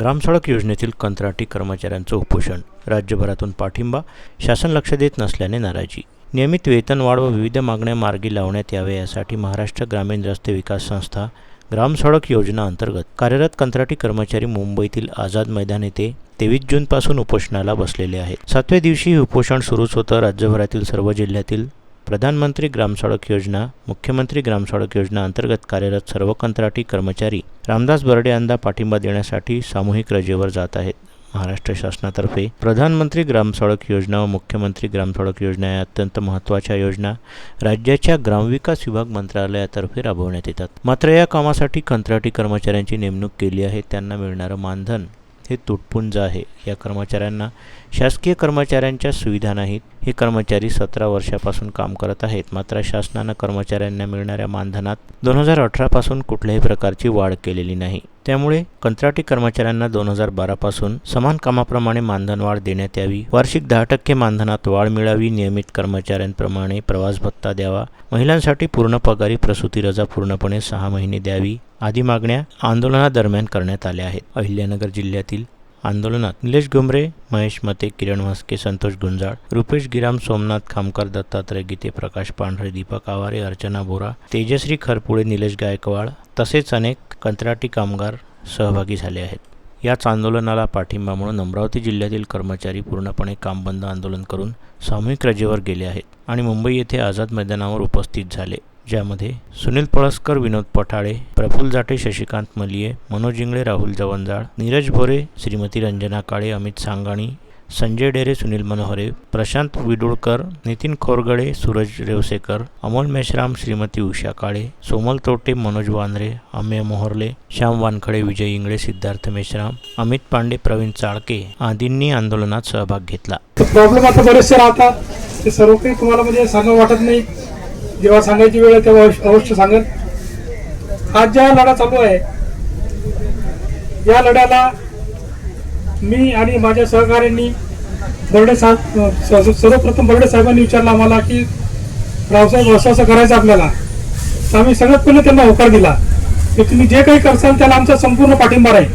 ग्रामसडक योजनेतील कंत्राटी कर्मचाऱ्यांचं उपोषण. राज्यभरातून पाठिंबा शासन लक्ष देत नसल्याने नाराजी. नियमित वेतनवाढ व विविध मागण्या मार्गी लावण्यात यावे यासाठी महाराष्ट्र ग्रामीण रस्ते विकास संस्था ग्रामसडक योजना अंतर्गत कार्यरत कंत्राटी कर्मचारी मुंबईतील आझाद मैदान येथे तेवीस जूनपासून उपोषणाला बसलेले आहेत. सातव्या दिवशी उपोषण सुरूच होतं. राज्यभरातील सर्व जिल्ह्यातील प्रधानमंत्री ग्रामसडक योजना मुख्यमंत्री ग्रामसडक योजना अंतर्गत कार्यरत सर्व कंत्राटी कर्मचारी रामदास बर्डे यांना पाठिंबा देण्यासाठी सामूहिक रजेवर जात आहेत. महाराष्ट्र शासनातर्फे प्रधानमंत्री ग्रामसडक योजना व मुख्यमंत्री ग्रामसडक योजना या अत्यंत महत्त्वाच्या योजना राज्याच्या ग्रामविकास विभाग मंत्रालयातर्फे राबवण्यात येतात. मात्र या कामासाठी कंत्राटी कर्मचाऱ्यांची नेमणूक केली आहे त्यांना मिळणारं मानधन हे तुटपुंज आहे. या कर्मचाऱ्यांना शासकीय कर्मचाऱ्यांच्या सुविधा नाहीत हे कर्मचारी सतरा वर्षापासून काम करत आहेत. मात्र शासनानं कर्मचाऱ्यांना मिळणाऱ्या मानधनात दोन हजार अठरापासून कुठल्याही प्रकारची वाढ केलेली नाही. त्यामुळे कंत्राटी कर्मचाऱ्यांना दोन हजार बारापासून समान कामाप्रमाणे मानधन वाढ देण्यात यावी. वार्षिक दहा टक्के मानधनात वाढ मिळावी नियमित कर्मचाऱ्यांप्रमाणे प्रवास भत्ता द्यावा महिलांसाठी पूर्ण पगारी प्रसूती रजा पूर्णपणे सहा महिने द्यावी आदी मागण्या आंदोलनादरम्यान करण्यात आल्या आहेत. अहिल्यानगर जिल्ह्यातील आंदोलनात निलेश गुमरे महेश मते किरण म्हस्के संतोष गुंजाळ रुपेश गिराम सोमनाथ खामकर दत्तात्रय गीते प्रकाश पांढरे दीपक आवारे अर्चना बोरा तेजश्री खरपुळे निलेश गायकवाड तसेच अनेक कंत्राटी कामगार सहभागी झाले आहेत. याच आंदोलनाला पाठिंबा म्हणून अमरावती जिल्ह्यातील कर्मचारी पूर्णपणे कामबंद आंदोलन करून सामूहिक रजेवर गेले आहेत आणि मुंबई येथे आझाद मैदानावर उपस्थित झाले. ज्यामध्ये सुनील पळसकर विनोद पठाळे प्रफुल्ल जाटे शशिकांत मलिये मनोज इंगळे राहुल जवंजाळ नीरज भोरे श्रीमती रंजना काळे अमित सांगाणी संजय डेरे सुनील मनोहरे प्रशांत विडुळकर नितीन खोरगडे सूरज रेवसेकर अमोल मेश्राम श्रीमती उषा काळे सोमल तोटे मनोज वांद्रे अमेय मोहर्ले श्याम वानखडे विजय इंगळे सिद्धार्थ मेश्राम अमित पांडे प्रवीण चाळके आदींनी आंदोलनात सहभाग घेतला. प्रॉब्लेम आता बरेचसे राहतात. ते सर्व काही तुम्हाला म्हणजे सांगा वाटत नाही. जेव्हा सांगायची वेळ आहे तेव्हा अवश्य- सांगेल आज ज्या लढा चालू आहे या लढ्याला मी आणि माझ्या सहकाऱ्यांनी बर्डे साहेब सर्वप्रथम बर्डे साहेबांनी विचारलं आम्हाला की रावसाहेब असं असं करायचं आपल्याला. तर आम्ही सगळ्यात पहिले त्यांना होकार दिला. की तुम्ही जे काही करसाल त्याला आमचा संपूर्ण पाठिंबा राहील.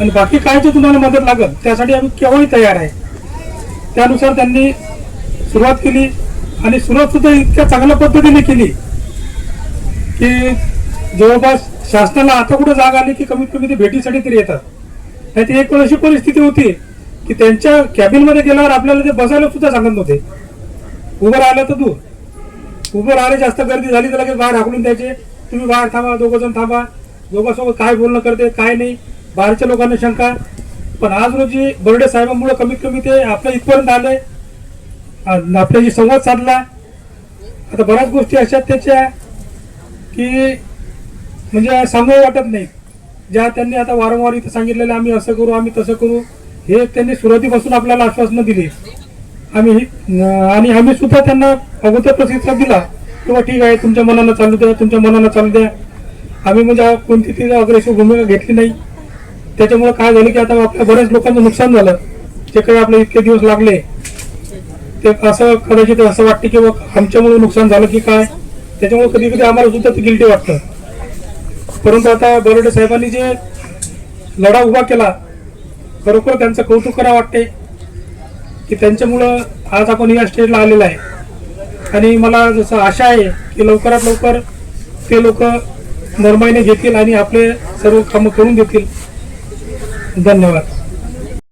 आणि बाकी काय जे तुम्हाला मदत लागेल त्यासाठी आम्ही केव्हाही तयार आहे. त्यानुसार त्यांनी सुरुवात केली. आणि सुरुवात सुद्धा इतक्या चांगल्या पद्धतीने केली की जवळपास शासनाला आता कुठं जाग आली की कमीत कमी ते भेटीसाठी तरी येतात. नाही ती एक वेळ अशी परिस्थिती होती की त्यांच्या कॅबिनमध्ये गेल्यावर आपल्याला ते बसायला सुद्धा सांगत नव्हते. उभं राहिलं तर दूर. उभं राहिले जास्त गर्दी झाली तर लगेच बाहेर हाकलून द्यायचे. तुम्ही बाहेर थांबा दोघं जण थांबा. दोघांसोबत काय बोलणं करते काय नाही. बाहेरच्या लोकांना शंका. पण आज रोजी बर्डे साहेबांमुळे कमीत कमी ते आपल्या इथपर्यंत आलंय. आपल्याशी संवाद साधला आता बऱ्याच गोष्टी अशा त्याच्या की म्हणजे सांगू वाटत नाही. ज्या त्यांनी आता वारंवार इथं सांगितलेलं आम्ही असं करू आम्ही तसं करू हे त्यांनी सुरुवातीपासून आपल्याला आश्वासनं दिली. आम्ही आणि आम्ही सुद्धा त्यांना अगोदर प्रतिसाद दिला किंवा ठीक आहे तुमच्या मनानं चालू द्या तुमच्या मनानं चालू द्या. आम्ही म्हणजे कोणती ती अग्रेसिव्ह भूमिका घेतली नाही. त्याच्यामुळे काय झालं की आता आपल्या बऱ्याच लोकांचं नुकसान झालं. जे काही आपले इतके दिवस लागले ते असं कदाचित असं वाटतं की आमच्यामुळे नुकसान झालं की काय? त्याच्यामुळे कधी कधी आम्हाला सुद्धा ते गिल्टी वाटतं. परंतु आता बरोडे साहेबांनी जे लढा उभा केला खरोखर त्यांचं कौतुक करा वाटते की त्यांच्यामुळं आज आपण या स्टेजला आलेलं आहे. आणि मला जसं आशा आहे की लवकरात लवकर ते लोक नरमाईने घेतील आणि आपले सर्व कामं करून देतील. धन्यवाद.